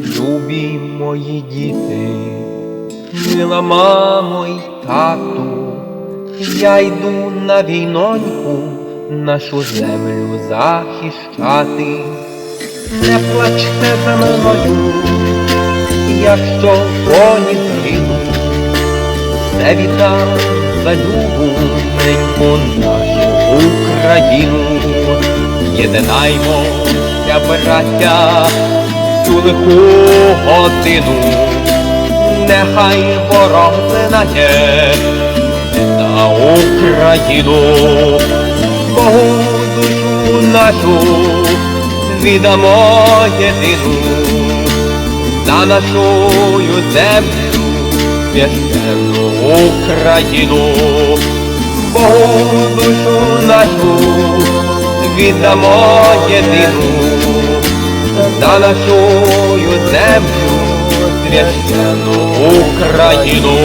Любі мої діти, мила мамо й тату, я йду на війноньку, нашу землю захищати. Не плачте за мною, якщо коні згинуть, все віддам за любу неньку нашу Україну. Єдинаймося, браття, цю лиху годину, нехай ворог знає на Україну, Богу душу нашу віддамо єдину за нашу землю священну Україну, Богу душу нашу віддамо єдину за нашу землю священну Україну.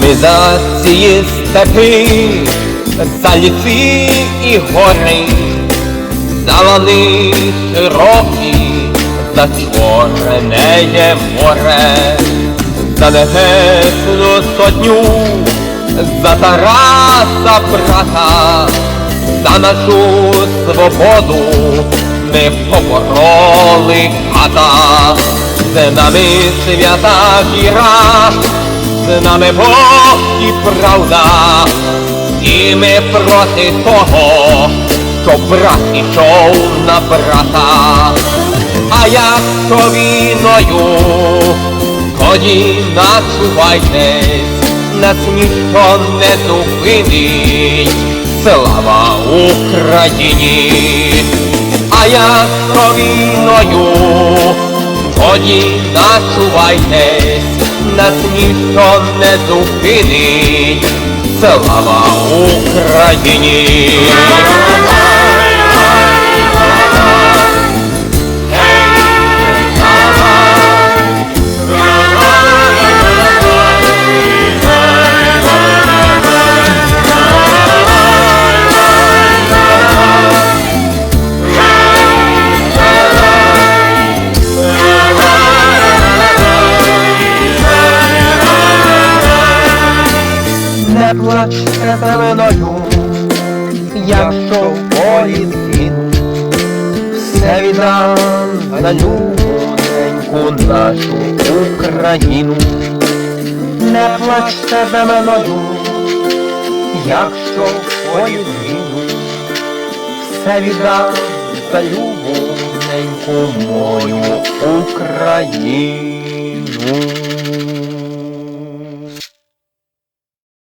Ми за ці степи, за ліси і гори, за лани широкі, за чорне море, за небесну сотню, за Тараса брата, за нашу свободу ми побороли хата, з нами свята віра, з нами Бог і правда, і ми проти того, що брат ішов на брата, а якщо війною, тоді начувайтесь, нас ніхто не зупинить, слава Україні, а якщо війною, тоді начувайтесь, нас ніхто не зупинить, слава Україні. Не плачте за мною, якщо в полі згину, все віддам за любоньку нашу Україну. Не плачте за мною, якщо в полі згину, все віддам за любоньку мою Україну.